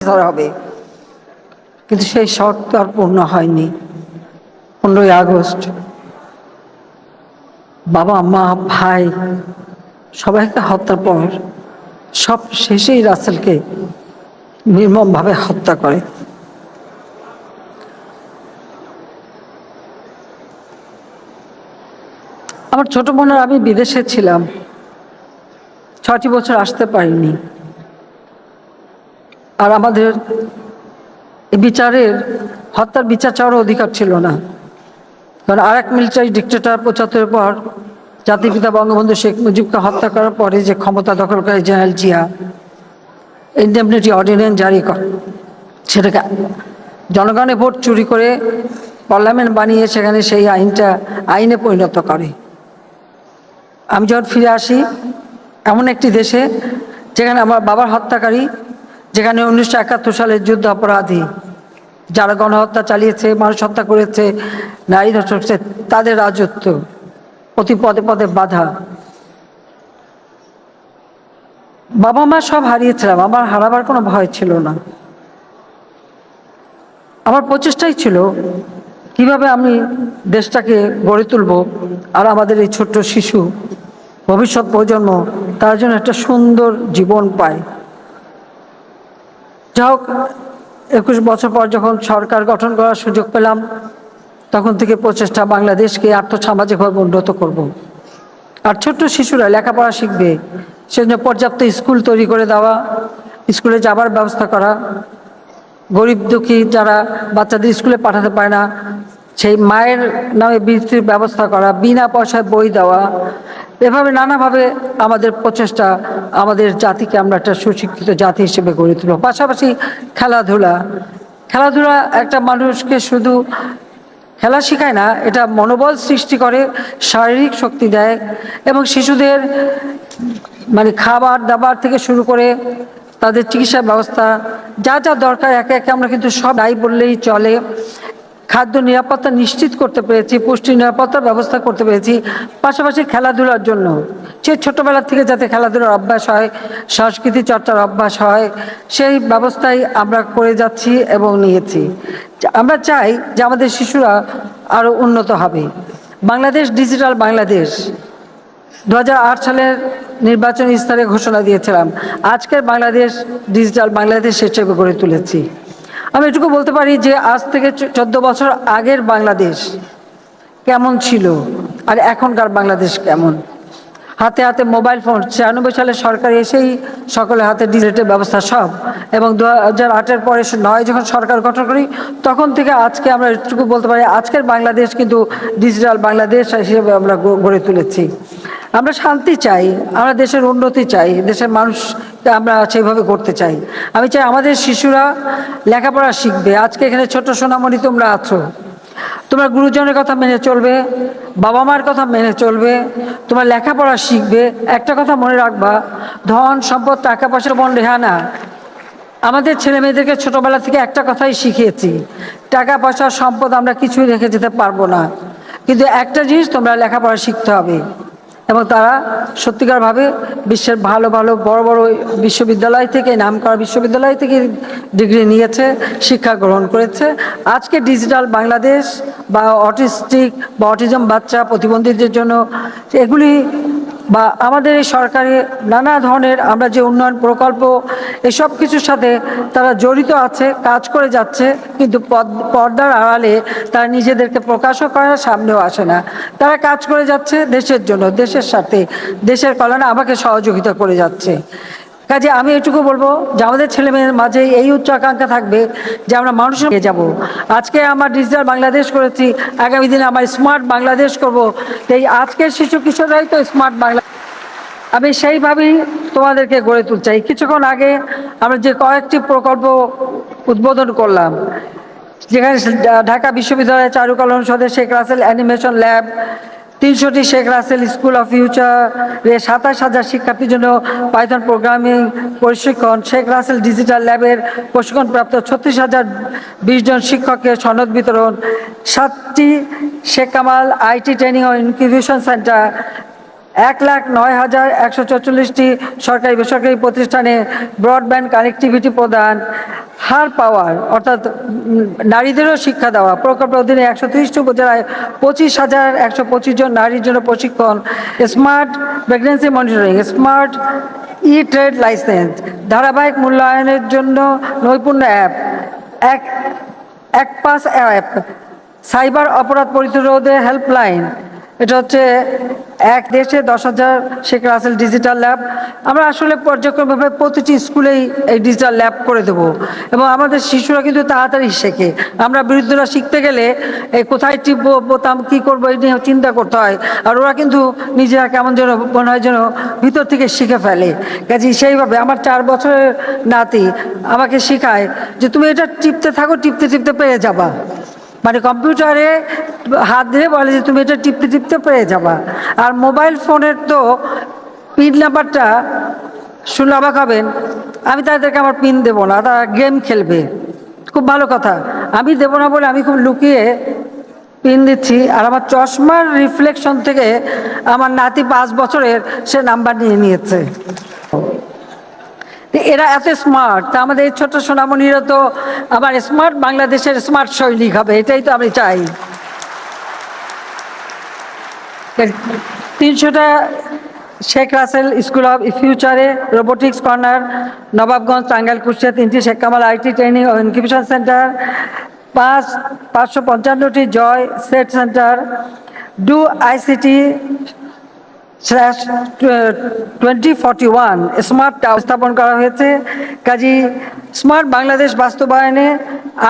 ধরা হবে। কিন্তু সেই শখ তো আর পূর্ণ হয়নি। পনেরোই আগস্ট, বাবা, মা, ভাই সবাইকে হত্যার পর সব শেষেই রাসেলকে নির্মমভাবে হত্যা করে। আমার ছোট বোনের, আমি বিদেশে ছিলাম। ছটি বছর আসতে পারিনি। আর আমাদের বিচারের, হত্যার বিচার চাওয়ার অধিকার ছিল না। কারণ আর এক মিলিটারি ডিক্টেটার পঁচাত্তরের পর জাতিপিতা বঙ্গবন্ধু শেখ মুজিবকে হত্যা করার পরে যে ক্ষমতা দখল করে জেনারেল জিয়া ইন্ডেমনিটি অর্ডিন্যান্স জারি করে। সেটাকে জনগণের ভোট চুরি করে পার্লামেন্ট বানিয়ে সেখানে সেই আইনটা, আইনে পরিণত করে। আমি যখন ফিরে আসি, এমন একটি দেশে যেখানে আমার বাবার হত্যাকারী যেখানে উনিশশো একাত্তর সালের যুদ্ধ অপরাধী যারা গণহত্যা চালিয়েছে, মানুষ হত্যা করেছে, নারী ধর্ষণ তাদের রাজত্ব প্রতি পদে পদে বাধা। বাবা মা সব হারিয়েছিলাম, আমার হারাবার কোনো ভয় ছিল না। আমার প্রচেষ্টাই ছিল কীভাবে আমি দেশটাকে গড়ে তুলব আর আমাদের এই ছোট্ট শিশু ভবিষ্যৎ প্রজন্ম তার জন্য একটা সুন্দর জীবন পায়। যা হোক একুশ বছর পর যখন সরকার গঠন করার সুযোগ পেলাম, তখন থেকে প্রচেষ্টা বাংলাদেশকে আর্থসামাজিকভাবে উন্নত করব। আর ছোট্ট শিশুরা লেখাপড়া শিখবে, সেজন্য পর্যাপ্ত স্কুল তৈরি করে দেওয়া, স্কুলে যাবার ব্যবস্থা করা, গরিব দুঃখী যারা বাচ্চাদের স্কুলে পাঠাতে পারে না, সেই মায়ের নামে বৃত্তির ব্যবস্থা করা, বিনা পয়সায় বই দেওয়া এভাবে নানাভাবে আমাদের প্রচেষ্টা আমাদের জাতিকে আমরা একটা সুশিক্ষিত জাতি হিসেবে গড়ে তুলব। পাশাপাশি খেলাধুলা খেলাধুলা একটা মানুষকে শুধু খেলা শেখায় না, এটা মনোবল সৃষ্টি করে, শারীরিক শক্তি দেয় এবং শিশুদের মানে খাবার দাবার থেকে শুরু করে তাদের চিকিৎসা ব্যবস্থা, যা যা দরকার, একে একে আমরা কিন্তু সব নাই বললেই চলে। খাদ্য নিরাপত্তা নিশ্চিত করতে পেরেছি, পুষ্টি নিরাপত্তার ব্যবস্থা করতে পেরেছি, পাশাপাশি খেলাধুলার জন্য। সে ছোটোবেলা থেকে যাতে খেলাধুলার অভ্যাস হয়, সংস্কৃতি চর্চার অভ্যাস হয়, সেই ব্যবস্থাই আমরা করে যাচ্ছি এবং নিয়েছি। আমরা চাই যে আমাদের শিশুরা আরও উন্নত হবে। বাংলাদেশ ডিজিটাল বাংলাদেশ। দু হাজার আট সালের নির্বাচনী স্তরে ঘোষণা দিয়েছিলাম, আজকের বাংলাদেশ ডিজিটাল বাংলাদেশ হিসেবে গড়ে তুলেছি। আমি এটুকু বলতে পারি যে আজ থেকে চোদ্দ বছর আগের বাংলাদেশ কেমন ছিল আর এখনকার বাংলাদেশ কেমন? হাতে হাতে মোবাইল ফোন, ছিয়ানব্বই সালে সরকার এসেই সকলের হাতে ডিজিটাল ব্যবস্থা সব এবং দু হাজার আটের পরে নয় যখন সরকার গঠন করি, তখন থেকে আজকে আমরা এটুকু বলতে পারি আজকের বাংলাদেশ কিন্তু ডিজিটাল বাংলাদেশ হিসেবে আমরা গড়ে তুলেছি। আমরা শান্তি চাই, আমরা দেশের উন্নতি চাই, দেশের মানুষকে আমরা সেইভাবে করতে চাই। আমি চাই আমাদের শিশুরা লেখাপড়া শিখবে। আজকে এখানে ছোট সোনামণি, তোমরা আছো। তোমরা গুরুজনের কথা মেনে চলবে, বাবা মার কথা মেনে চলবে, তোমার লেখাপড়া শিখবে। একটা কথা মনে রাখবা, ধন, সম্পদ টাকা পয়সার মন রেহানা আমাদের ছেলে মেয়েদেরকে ছোটোবেলা থেকে একটা কথাই শিখিয়েছি, টাকা পয়সা, সম্পদ আমরা কিছুই রেখে যেতে পারব না। কিন্তু একটা জিনিস তোমরা লেখাপড়া শিখতে হবে। এবং তারা সত্যিকারভাবে বিশ্বের ভালো ভালো বড় বড় বিশ্ববিদ্যালয় থেকে নাম করা বিশ্ববিদ্যালয় থেকে ডিগ্রি নিয়েছে, শিক্ষা গ্রহণ করেছে। আজকে ডিজিটাল বাংলাদেশ বা অটিস্টিক বা অটিজম বাচ্চা প্রতিবন্ধীদের জন্য এগুলি বা আমাদের এই সরকারে নানা ধরনের আমরা যে উন্নয়ন প্রকল্প, এসব কিছুর সাথে তারা জড়িত আছে, কাজ করে যাচ্ছে, কিন্তু পর্দার আড়ালে তারা নিজেদেরকে প্রকাশও করে না সামনেও আসে না। তারা কাজ করে যাচ্ছে দেশের জন্য, দেশের সাথে, দেশের কল্যাণে আমাকে সহযোগিতা করে যাচ্ছে। কাজে আমি এটুকু বলব যে আমাদের ছেলে মেয়ের মাঝে এই উচ্চ আকাঙ্ক্ষা থাকবে যে আমরা মানুষের নিয়ে যাব। আজকে আমার ডিজিটাল বাংলাদেশ করেছি, আগামী দিনে আমার স্মার্ট বাংলাদেশ করব। এই আজকের শিশু কিশোররাই তো স্মার্ট বাংলা আমি সেইভাবেই তোমাদেরকে গড়ে তুলতে চাই কিছুক্ষণ আগে আমরা যে কয়েকটি প্রকল্প উদ্বোধন করলাম, যেখানে ঢাকা বিশ্ববিদ্যালয়ের চারুকলা অনুষদে শেখ রাসেল অ্যানিমেশন ল্যাব, তিনশোটি শেখ রাসেল স্কুল অফ ফিউচারে সাতাশ হাজার শিক্ষার্থীর জন্য পাইথন প্রোগ্রামিং প্রশিক্ষণ, শেখ রাসেল ডিজিটাল ল্যাবের প্রশিক্ষণপ্রাপ্ত ছত্রিশ হাজার বিশ জন শিক্ষকের সনদ বিতরণ, সাতটি শেখ কামাল আইটি ট্রেনিং ও ইনকিউবেশন সেন্টার এক লাখ নয় হাজার একশো চৌচল্লিশটি সরকারি বেসরকারি প্রতিষ্ঠানে ব্রডব্যান্ড কানেক্টিভিটি প্রদান, হার পাওয়ার, অর্থাৎ নারীদেরও শিক্ষা দেওয়া, প্রকল্পের অধীনে একশো ত্রিশটি উপজেলায় পঁচিশ হাজার একশো পঁচিশ জন নারীর জন্য প্রশিক্ষণ smart pregnancy monitoring smart e trade licence ধারাবাহিক মূল্যায়নের জন্য নৈপুণ্য অ্যাপ এক এক পাস অ্যাপ সাইবার অপরাধ প্রতিরোধে হেল্পলাইন এটা হচ্ছে এক দেশে দশ হাজার শেখ রাসেল ডিজিটাল ল্যাব আমরা আসলে পর্যায়ক্রমভাবে প্রতিটি স্কুলেই এই ডিজিটাল ল্যাব করে দেব। এবং আমাদের শিশুরা কিন্তু তাড়াতাড়ি শেখে। আমরা বিরুদ্ধরা শিখতে গেলে এই কোথায় টিপবো, বোতাম কী করব, এই নিয়ে চিন্তা করতে হয়। আর ওরা কিন্তু নিজেরা কেমন যেন মনে হয় যেন ভিতর থেকে শিখে ফেলে। কাজে সেইভাবে আমার চার বছরের নাতি আমাকে শেখায় যে, তুমি এটা টিপতে থাকো, টিপতে টিপতে পেয়ে যাবা। মানে কম্পিউটারে হাত দিয়ে বলে যে, তুমি এটা টিপতে টিপতে পেয়ে যাবা। আর মোবাইল ফোনের তো পিন নাম্বারটা শুনলে অবাক হবেন। আমি তাদেরকে আমার পিন দেবো না, তারা গেম খেলবে। খুব ভালো কথা। আমি দেবো না বলে আমি খুব লুকিয়ে পিন দিচ্ছি। আর আমার চশমার রিফ্লেকশন থেকে আমার নাতি পাঁচ বছরের সে নাম্বার নিয়ে নিয়েছে। এরা এত স্মার্ট। তা আমাদের এই ছোট্ট সোনামণিরা তো আবার স্মার্ট বাংলাদেশের স্মার্ট শৈলী হবে, এটাই তো আমি চাই। তিনশোটা শেখ রাসেল স্কুল অফ ফিউচারে রোবোটিক্স কর্নার, নবাবগঞ্জ টাঙ্গাইল কুষ্টিয়া তিনটি শেখ কামাল আইটি ট্রেনিং ও ইনকিউবেশন সেন্টার, পাঁচ পাঁচশো পঞ্চান্নটি Joy set centre, do ICT twenty forty one smart tower স্থাপন করা হয়েছে। কাজী স্মার্ট বাংলাদেশ বাস্তবায়নে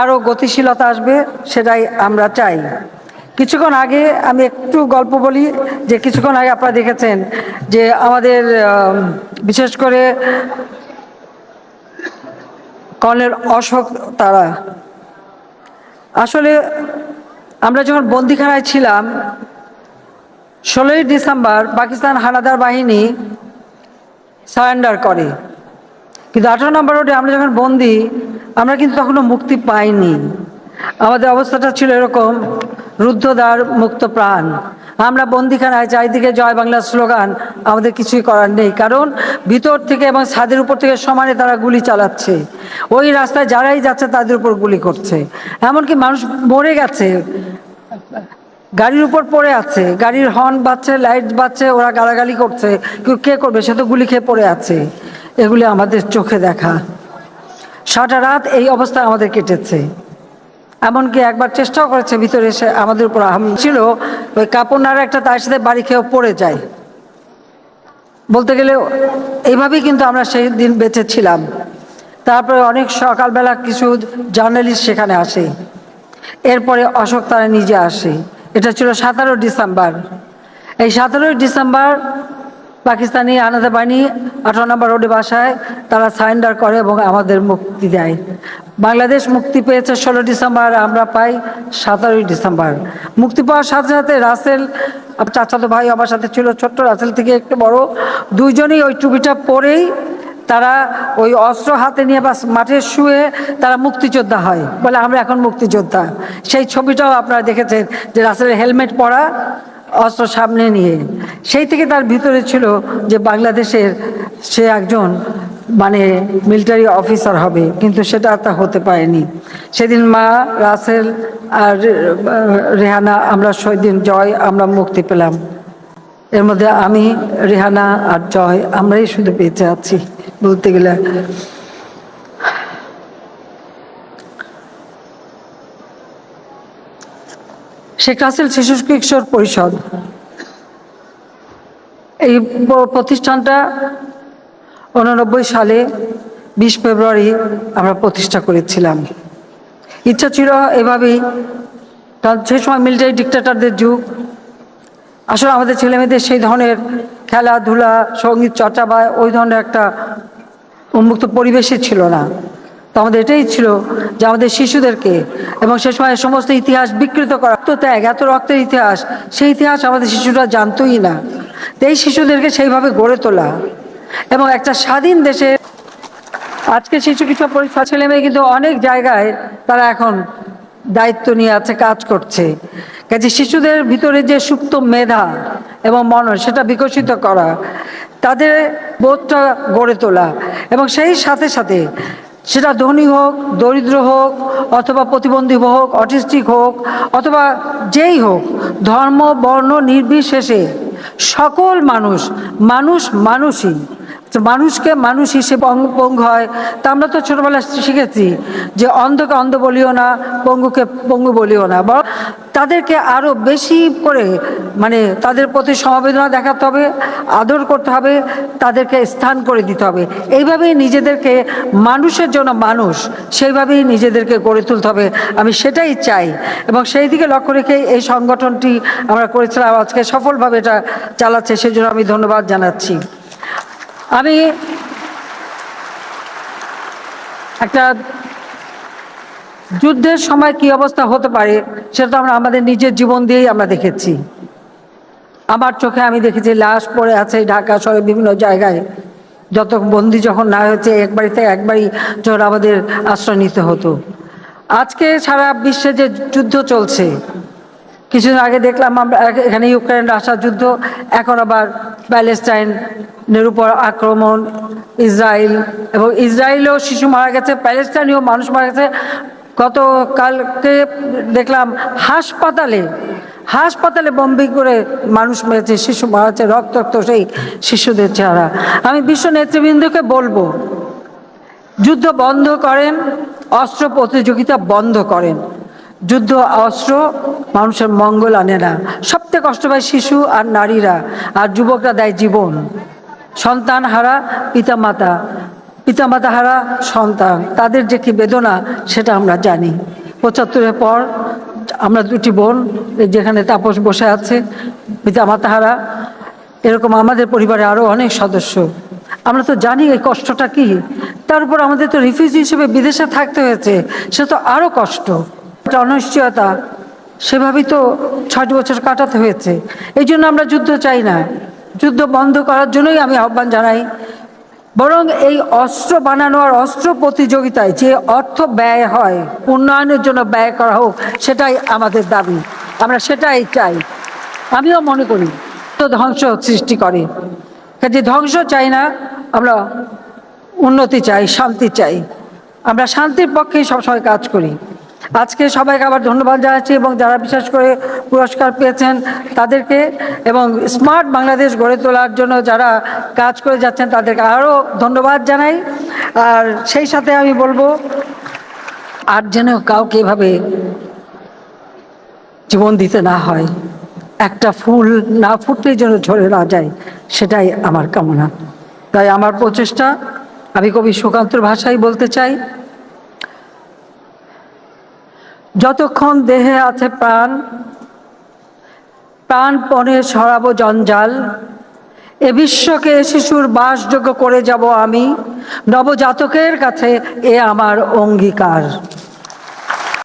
আরও গতিশীলতা আসবে, সেটাই আমরা চাই। কিছুক্ষণ আগে আমি একটু গল্প বলি, যে কিছুক্ষণ আগে আপনারা দেখেছেন যে আমাদের বিশেষ করে কর্নেল অশোক তারা। আসলে আমরা যখন বন্দিখানায় ছিলাম, ষোলোই ডিসেম্বর পাকিস্তান হানাদার বাহিনী সারেন্ডার করে। কিন্তু আঠারো নম্বর রোডে আমরা যখন বন্দি, আমরা কিন্তু তখনও মুক্তি পাইনি। আমাদের অবস্থাটা ছিল এরকম, রুদ্ধদ্বার মুক্ত প্রাণ। আমরা বন্দিখানায় চারিদিকে জয় বাংলা স্লোগান, আমাদের কিছুই করার নেই। কারণ ভিতর থেকে এবং ছাদের উপর থেকে সমানে তারা গুলি চালাচ্ছে। ওই রাস্তায় যারাই যাচ্ছে তাদের উপর গুলি করছে। এমনকি মানুষ মরে গেছে। গাড়ির উপর পড়ে আছে। গাড়ির হর্ন বাজছে, লাইট বাজছে, ওরা গালাগালি করছে। কেউ কে করবে? সে তো গুলি খেয়ে পড়ে আছে। এগুলি আমাদের চোখে দেখা। সারা রাত এই অবস্থা আমাদের কেটেছে। এমনকি একবার চেষ্টাও করেছে, ভিতরে এসে আমাদের উপর আহম ছিল। ওই কাপড় নাড়া একটা তার সাথে বাড়ি খেয়েও পড়ে যায়। বলতে গেলে এইভাবেই কিন্তু আমরা সেই দিন বেঁচে ছিলাম। তারপরে অনেক সকালবেলা কিছু জার্নালিস্ট সেখানে আসে। এরপরে অশোক তারা নিজে আসে। এটা ছিল সতেরো ডিসেম্বর। এই সতেরোই ডিসেম্বর পাকিস্তানি আনাদা বাহিনী আঠারো নম্বর রোডে বাসায় তারা সারেন্ডার করে এবং আমাদের মুক্তি দেয়। বাংলাদেশ মুক্তি পেয়েছে ষোলো ডিসেম্বর, আমরা পাই সতেরোই ডিসেম্বর। মুক্তি পাওয়ার সাথে সাথে রাসেল চাচাতো ভাই আমার সাথে ছিল ছোট্ট, রাসেল থেকে একটু বড়। দুইজনেই ওই টুপিটা পরেই তারা ওই অস্ত্র হাতে নিয়ে বা মাঠে শুয়ে তারা মুক্তিযোদ্ধা হয়, বলে আমরা এখন মুক্তিযোদ্ধা। সেই ছবিটাও আপনারা দেখেছেন যে রাসেলের হেলমেট পরা অস্ত্র সামনে নিয়ে। সেই থেকে তার ভিতরে ছিল যে বাংলাদেশের সে একজন মানে মিলিটারি অফিসার হবে, কিন্তু সেটা তা হতে পারেনি। সেদিন মা রাসেল আর রেহানা, আমরা সেদিন জয়, আমরা মুক্তি পেলাম। এর মধ্যে আমি, রেহানা আর জয়, আমরাই শুধু বেঁচে আছি বলতে গেলে। শেখ রাসেল শিশু কিশোর পরিষদ। এই প্রতিষ্ঠানটা উননব্বই সালে বিশ ফেব্রুয়ারি আমরা প্রতিষ্ঠা করেছিলাম। ইচ্ছা ছিল এভাবেই সেই সময় মিলিটারি ডিক্টেটারদের যুগ। আসলে আমাদের ছেলেমেয়েদের সেই ধরনের খেলাধুলা, সংগীত চর্চা বা ওই ধরনের একটা উন্মুক্ত পরিবেশই ছিল না। তো আমাদের এটাই ছিল যে আমাদের শিশুদেরকে এবং সে সময় সমস্ত ইতিহাস বিকৃত করা তো ত্যাগ এত রক্তের ইতিহাস, সেই ইতিহাস আমাদের শিশুরা জানতোই না। এই শিশুদেরকে সেইভাবে গড়ে তোলা। এবং একটা স্বাধীন দেশে আজকে শিশু কিছু পরীক্ষা ছেলে মেয়ে কিন্তু অনেক জায়গায় তারা এখন দায়িত্ব নিয়ে আছে, কাজ করছে। কাজে শিশুদের ভিতরে যে সুপ্ত মেধা এবং মনন সেটা বিকশিত করা, তাদের বোধটা গড়ে তোলা এবং সেই সাথে সাথে সেটা ধনী হোক, দরিদ্র হোক, অথবা প্রতিবন্ধী হোক, অটিস্টিক হোক, অথবা যেই হোক, ধর্ম, বর্ণ, নির্বিশেষে সকল মানুষ মানুষ মানুষই মানুষকে মানুষ হিসেবে পঙ্গু পঙ্গু হয়। তা আমরা তো ছোটবেলায় শিখেছি যে অন্ধকে অন্ধ বলিও না, পঙ্গুকে পঙ্গু বলিও না। বরং তাদেরকে আরও বেশি করে মানে তাদের প্রতি সমবেদনা দেখাতে হবে, আদর করতে হবে, তাদেরকে স্থান করে দিতে হবে। এইভাবেই নিজেদেরকে মানুষের জন্য মানুষ, সেইভাবেই নিজেদেরকে গড়ে তুলতে হবে। আমি সেটাই চাই। এবং সেই দিকে লক্ষ্য রেখে এই সংগঠনটি আমরা করেছিলাম। আজকে সফলভাবে এটা চালাচ্ছে, সেজন্য আমি ধন্যবাদ জানাচ্ছি। আমি একটা যুদ্ধের সময় কি অবস্থা হতে পারে, সেটা আমরা আমাদের নিজের জীবন দিয়েই আমরা দেখেছি। আমার চোখে আমি দেখেছি, লাশ পড়ে আছে ঢাকা শহরে বিভিন্ন জায়গায়। যত বন্দি যখন না হয়েছে, এক থেকে এক বাড়ি যখন আমাদের আশ্রয় নিতে হতো। আজকে সারা বিশ্বে যে যুদ্ধ চলছে কিছুদিন আগে দেখলাম আমরা এখানে ইউক্রেন রাশিয়া যুদ্ধ, এখন আবার প্যালেস্টাইনের উপর আক্রমণ ইসরায়েল এবং ইসরায়েলেও শিশু মারা গেছে প্যালেস্টাইনেও মানুষ মারা গেছে। গতকালকে দেখলাম হাসপাতালে হাসপাতালে বম্বিং করে মানুষ মেরেছে, শিশু মারা যাচ্ছে রক্তাক্ত সেই শিশুদের চেহারা। আমি বিশ্ব নেতৃবৃন্দকে বলব, যুদ্ধ বন্ধ করেন, অস্ত্র প্রতিযোগিতা বন্ধ করেন। যুদ্ধ, অস্ত্র, মানুষের মঙ্গল আনে না। সবথেকে কষ্ট পায় শিশু আর নারীরা, আর যুবকরা দেয় জীবন। সন্তান হারা পিতামাতা পিতামাতা হারা সন্তান। তাদের যে কি বেদনা, সেটা আমরা জানি। পঁচাত্তরের পর আমরা দুটি বোন যেখানে তাপস বসে আছে, পিতামাতা হারা। এরকম আমাদের পরিবারে আরও অনেক সদস্য। আমরা তো জানি এই কষ্টটা কি। তার উপর আমাদের তো রিফিউজি হিসেবে বিদেশে থাকতে হয়েছে। সে তো আরও কষ্ট। অনিশ্চয়তা। সেভাবেই তো ছয়টি বছর কাটাতে হয়েছে। এই জন্য আমরা যুদ্ধ চাই না। যুদ্ধ বন্ধ করার জন্যই আমি আহ্বান জানাই। বরং এই অস্ত্র বানানো আর অস্ত্র প্রতিযোগিতায় যে অর্থ ব্যয় হয়, উন্নয়নের জন্য ব্যয় করা হোক, সেটাই আমাদের দাবি। আমরা সেটাই চাই। আমিও মনে করি তো ধ্বংস সৃষ্টি করে। কাজে ধ্বংস চাই না, আমরা উন্নতি চাই, শান্তি চাই। আমরা শান্তির পক্ষেই সবসময় কাজ করি। আজকে সবাইকে আবার ধন্যবাদ জানাচ্ছি এবং যারা বিশেষ করে পুরস্কার পেয়েছেন তাদেরকে এবং স্মার্ট বাংলাদেশ গড়ে তোলার জন্য যারা কাজ করে যাচ্ছেন তাদেরকে আরও ধন্যবাদ জানাই। আর সেই সাথে আমি বলব, আর যেন কাউকে এভাবে জীবন দিতে না হয়, একটা ফুল না ফুটলেই যেন ঝরে না যায়, সেটাই আমার কামনা। তাই আমার প্রচেষ্টা। আমি কবি সুকান্তর ভাষায় বলতে চাই যতক্ষণ দেহে আছে প্রাণ প্রাণপণে সরাবো জঞ্জাল। এ বিশ্বকে শিশুর বাসযোগ্য করে যাব আমি। নবজাতকের কাছে এ আমার অঙ্গীকার।